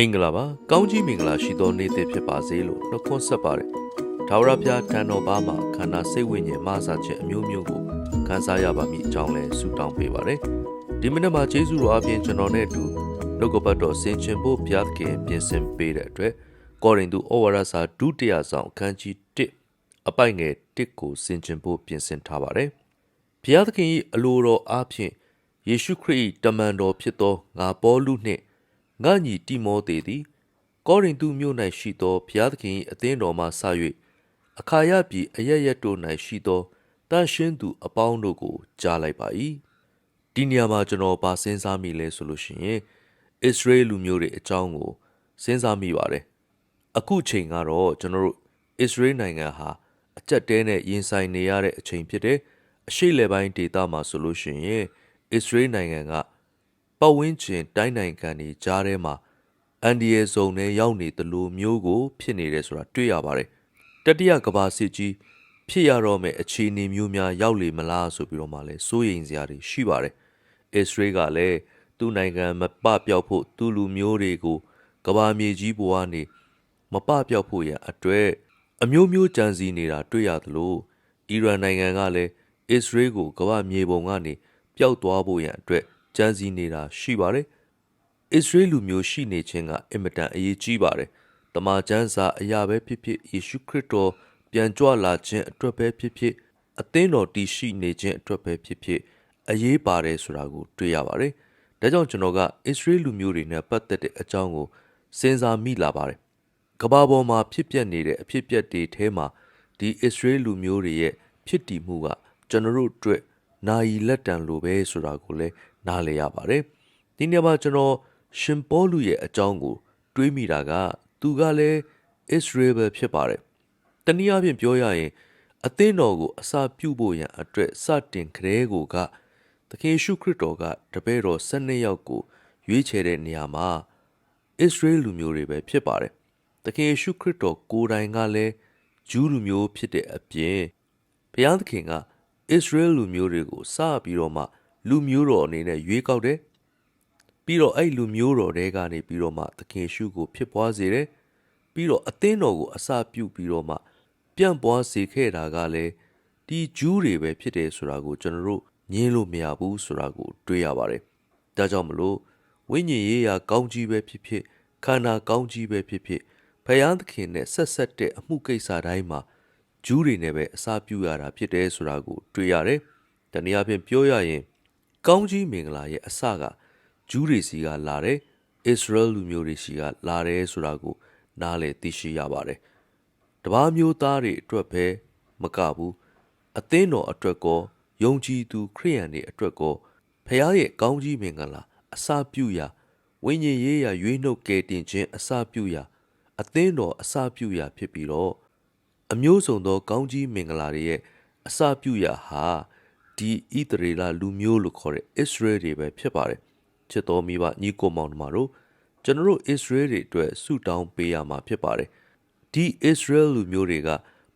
မင်္ဂလာပါကောင်းကြီးမင်္ဂလာရှိသောနေ့သစ်ဖြစ်ပါစေလို့နှုတ်ခွန်းဆက်ပါတယ်ဒါဝရဖျားတန်တော်ဘာမှာခန္ဓာစိတ်ဝိညာဉ်မဆာခြင်းအမျိုးမျိုးကိုခံစားရပါမိအကြောင်းလဲဆုတောင်းပေးပါတယ်ဒီမိနစ်မှာယေရှုတော်အပြင်ကျွန်တော်နဲ့အတူနှုတ်ကပတ်တော်ဆင်ခြင်ဖို့ဘုရားသခင်ပြင်ဆင်ပေးတဲ့အတွက်ကောရိန္သုဩဝါဒစာဒုတိယဆောင်အခန်းကြီး1အပိုက်ငယ်1ကိုဆင်ခြင်ဖို့ပြင်ဆင်ထားပါတယ်ဘုရားသခင်၏အလိုတော်အားဖြင့်ယေရှုခရစ်၏တမန်တော်ဖြစ်သောငါပေါလုနှင့် ငါညီတိမောသေသည် ကောရိန္သုမြို့၌ရှိသောဘုရားသခင်၏အသင်းတော်မှဆ၍အခါယပြည်အရရက်တို့၌ရှိသောတန်ရှင်းသူအပေါင်းတို့ကိုကြားလိုက်ပါ၏ဒီနေရာမှာကျွန်တော်ပါစဉ်းစားမိလဲဆိုလို့ရှိရင်အစ္စရေးလူမျိုးတွေအကြောင်းကိုစဉ်းစားမိပါတယ်အခုချိန်ကတော့ကျွန်တော်တို့အစ္စရေးနိုင်ငံဟာအကြက်တဲနဲ့ရင်ဆိုင်နေရတဲ့အချိန်ဖြစ်တယ်အရှိလေပိုင်းဒေသမှာဆိုလို့ရှိရင်အစ္စရေးနိုင်ငံက ပတ်ဝန်းကျင်တိုင်းနိုင်ငံတွေကြားထဲမှာအန်ဒီယေဇုံနဲ့ရောက်နေသလိုမျိုးကို ဖြစ်နေတယ်ဆိုတာတွေ့ရပါတယ်။တတိယကမ္ဘာစစ်ကြီးဖြစ်ရတော့မယ့်အခြေအနေမျိုးများရောက်လေမလားဆိုပြီးတော့မှလည်းစိုးရိမ်စရာတွေရှိပါတယ်။အစ္စရေးကလည်းသူ့နိုင်ငံမပပျောက်ဖို့သူ့လူမျိုးတွေကိုကမ္ဘာမြေကြီးပေါ်ကနေမပပျောက်ဖို့ရန်အတွက်အမျိုးမျိုးကြံစည်နေတာတွေ့ရသလိုအီရန်နိုင်ငံကလည်းအစ္စရေးကိုကမ္ဘာမြေပုံကနေပျောက်သွားဖို့ရန်အတွက် ကြံစည်နေတာရှိပါတယ်။အစ္စရေးလူမျိုးရှိနေခြင်းကအင်မတန်အရေးကြီးပါတယ်။တမန်ကျမ်းစာအရာပဲဖြစ်ဖြစ်ယေရှုခရစ်တော်ပြန်ကြွလာခြင်းအတွက်ပဲဖြစ်ဖြစ်အသင်းတော်တည်ရှိနေခြင်းအတွက်ပဲဖြစ်ဖြစ်အရေးပါတယ်ဆိုတာကိုတွေ့ရပါတယ်။ဒါကြောင့်ကျွန်တော်ကအစ္စရေးလူမျိုးတွေနဲ့ပတ်သက်တဲ့အကြောင်းကိုစဉ်းစားမိလာပါတယ်။ကမ္ဘာပေါ်မှာဖြစ်ပျက်နေတဲ့အဖြစ်အပျက်တွေထဲမှာဒီအစ္စရေးလူမျိုးတွေရဲ့ဖြစ်တည်မှုကကျွန်တော်တို့အတွက်နာယီလက်တံလိုပဲဆိုတာကိုလည်း နားလည်ရပါတယ်။ဒီနေ့မှာကျွန်တော်ရှင်ပေါလုရဲ့အကြောင်းကို တွေးမိတာက သူကလည်းအစ္စရေးပဲဖြစ်ပါတယ်။တနည်းအားဖြင့်ပြောရရင် အသင်းတော်ကိုအစာပြုဖို့ရန်အတွက်စတင်ခရဲကိုကသခင်ယေရှုခရစ်တော်ကတပည့်တော်12ယောက်ကိုရွေးချယ်တဲ့နေရာမှာအစ္စရေးလူမျိုးတွေပဲဖြစ်ပါတယ်။သခင်ယေရှုခရစ်တော်ကိုယ်တိုင်ကလည်းဂျူးလူမျိုးဖြစ်တဲ့အပြင်ဘုရားသခင်ကအစ္စရေးလူမျိုးတွေကိုစပြီးတော့မှ လူမျိုးတော်အနေနဲ့ရွေးကောက်တယ်ပြီးတော့အဲ့လူမျိုးတော်တွေကနေပြီးတော့မှသခင်ရှုကိုဖြစ်ပွားစေတယ်ပြီးတော့အသင်းတော်ကိုအစာပြုပြီးတော့မှ ပြန့်ပွားစေခဲ့တာကလည်းဒီဂျူးတွေပဲဖြစ်တယ်ဆိုတာကိုကျွန်တော်တို့ငင်းလို့မရဘူးဆိုတာကိုတွေးရပါတယ်ဒါကြောင့်မလို့ဝိညာဉ်ရေးရာကောင်းကြီးပဲဖြစ်ဖြစ်ခန္ဓာကောင်းကြီးပဲဖြစ်ဖြစ်ဖယားသခင်နဲ့ဆက်ဆက်တဲ့အမှုကိစ္စတိုင်းမှာဂျူးတွေနဲ့ပဲအစာပြုရတာဖြစ်တယ်ဆိုတာကို တွေ့ရတယ်။တနည်းအားဖြင့်ပြောရရင် ကောင်းကြီးမင်္ဂလာရဲ့အစကဂျူးတွေစီကလာတယ်။အစ္စရေလလူမျိုးတွေစီကလာတယ်ဆိုတာကို နားလည်သိရှိရပါတယ်။တပါးမျိုးသားတွေအတွက်ပဲမကဘူးအသင်းတော်အတွက်ကောယုံကြည်သူခရိယန်တွေအတွက်ကောဖခင်ရဲ့ကောင်းကြီးမင်္ဂလာအစာပြုရာဝိညာဉ်ရေးရာရွေးနှုတ်ကယ်တင်ခြင်းအစာပြုရာအသင်းတော်အစာပြုရာဖြစ်ပြီးတော့အမျိုးစုံသော ကောင်းကြီးမင်္ဂလာတွေရဲ့အစပြုရာဟာ ဒီဣသရေလလူမျိုးလို့ခေါ်တဲ့ Israel တွေပဲဖြစ်ပါတယ်ချစ်တော်မိဘညီကိုမောင်တို့တို့ကျွန်တော်တို့ Israel တွေအတွက်ဆုတောင်းပေးရမှာဖြစ်ပါတယ်ဒီ Israel လူမျိုးတွေက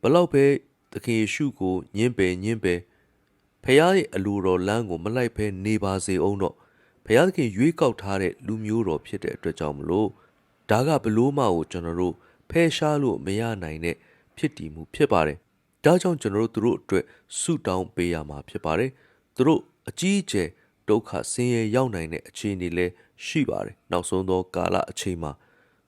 ဘလောက်ပဲသခင်ယေရှုကိုညှင်းပယ်ညှင်းပယ်ဖခင်ရဲ့အလိုတော်လမ်းကိုမလိုက်ဘဲနေပါစေအောင်တော့ဖခင်သခင်ရွေးကောက်ထားတဲ့လူမျိုးတော်ဖြစ်တဲ့အတွက်ကြောင့်မလို့ဒါကဘလို့မှကိုကျွန်တော်တို့ဖယ်ရှားလို့မရနိုင်တဲ့ဖြစ်တည်မှုဖြစ်ပါတယ်။ ဒါကြောင့်ကျွန်တော်တို့သူတို့အတွက်ဆုတောင်းပေးရမှာဖြစ်ပါတယ်။သူတို့အကြီးအကျယ်ဒုက္ခဆင်းရဲရောက်နိုင်တဲ့အခြေအနေလည်းရှိပါတယ်။နောက်ဆုံးသောကာလအချိန်မှာ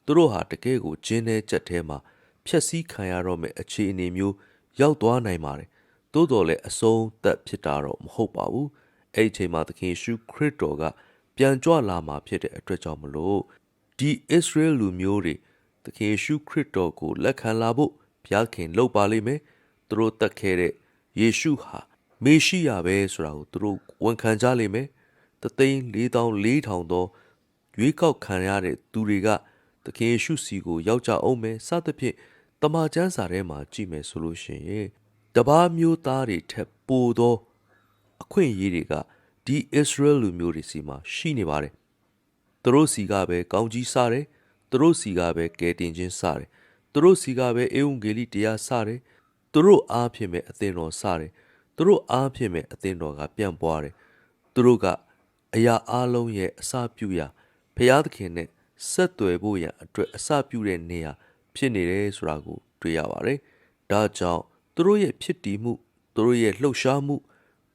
သူတို့ဟာတကယ်ကိုကျင်းတဲ့ချက်ထဲမှာဖြက်စီးခံရတော့မယ့်အခြေအနေမျိုးရောက်သွားနိုင်ပါတယ်။သို့တော်လည်းအဆုံးသက်ဖြစ်တာတော့မဟုတ်ပါဘူး။အဲ့ဒီအချိန်မှာသခင်ယေရှုခရစ်တော်ကပြန်ကြွလာမှာဖြစ်တဲ့အတွက်ကြောင့်မလို့ဒီအစ္စရေလလူမျိုးတွေသခင်ယေရှုခရစ်တော်ကိုလက်ခံလာဖို့ဘုရားခင်လှုပ်ပါလိမ့်မယ် သူတို့တက်ခဲ့တဲ့ယေရှုဟာမေရှိယပဲဆိုတာကိုသူတို့ဝန်ခံကြလိမ့်မယ်တသိန်း4400သောရွေးကောက်ခံရတဲ့သူတွေကသခင်ယေရှုစီကိုရောက်ကြအောင်မယ်စသဖြင့်တမန်ကျမ်းစာထဲမှာကြည့်မယ်ဆိုလို့ရှိရင်တပားမျိုးသားတွေထက်ပိုသောအခွင့်အရေးတွေကဒီအစ္စရေလလူမျိုးတွေစီမှာရှိနေပါတယ်သူတို့စီကပဲကောင်းကြီးစားတယ်သူတို့စီကပဲကယ်တင်ခြင်းစားတယ်သူတို့စီကပဲအေဝံဂေလိတရားစတယ် သူတို့အားဖြင့်ပဲအသင်းတော်စတယ်သူတို့အားဖြင့်ပဲအသင်းတော်ကပြန့်ပွားတယ်သူတို့ကအရာအလုံးရဲ့အစာပြုရာဘုရားသခင်နဲ့ဆက်သွယ်ဖို့ရန်အတွက်အစပြုတဲ့နေရာဖြစ်နေတယ်ဆိုတာကိုတွေ့ရပါတယ်။ဒါကြောင့်သူတို့ရဲ့ဖြစ်တည်မှုသူတို့ရဲ့လှုပ်ရှားမှု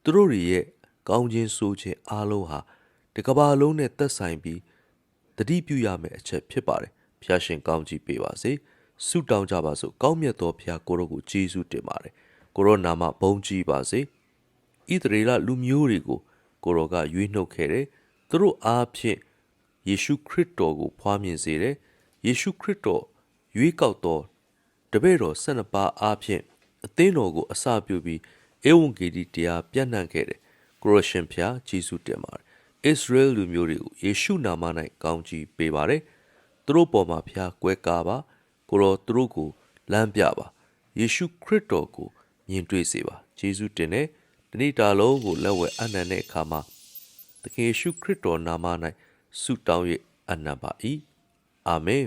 သူတို့တွေရဲ့ကောင်းခြင်းဆိုးခြင်းအားလုံးဟာဒီကမ္ဘာလုံးနဲ့သက်ဆိုင်ပြီးတတိပြုရမယ့်အချက်ဖြစ်ပါတယ်။ဖျားရှင်ကောင်းကြီးပေးပါစေ။ ဆုတောင်းကြပါစို့ကောင်းမြတ်သောဖျားကိုရောကိုကျေးဇူးတင်ပါတယ်။ကိုရောနာမဘုန်းကြီးပါစေ။ဣသရေလလူမျိုးတွေကိုကိုရောကရွေးနှုတ်ခဲ့တယ်။သူတို့အားဖြင့်ယေရှုခရစ်တော်ကိုဖွားမြင်စေတယ်။ယေရှုခရစ်တော်ရွေးကောက်တော်တပည့်တော်၁၂ပါးအားဖြင့်အသင်းတော်ကိုအစပြုပြီးဧဝံဂေလိတရားပြန့်နှံ့ခဲ့တယ်။ကိုရရှင်ဖျားယေရှုတင်ပါတယ်။ဣသရေလလူမျိုးတွေကိုယေရှုနာမ၌ကောင်းချီးပေးပါတယ်။သူတို့ပေါ်မှာဖျားကွဲကားပါ။ ကိုရောသူတို့ကိုလမ်းပြပါ။ယေရှုခရစ်တော်ကိုမြင်တွေ့စေပါ။ယေရှုတင်တဲ့ဒီနေ့တာလုံးကိုလက်ဝဲအနံ့တဲ့အခါမှာသခင်ယေရှုခရစ်တော်နာမ၌ဆုတောင်း၍အနံ့ပါ၏အာမင်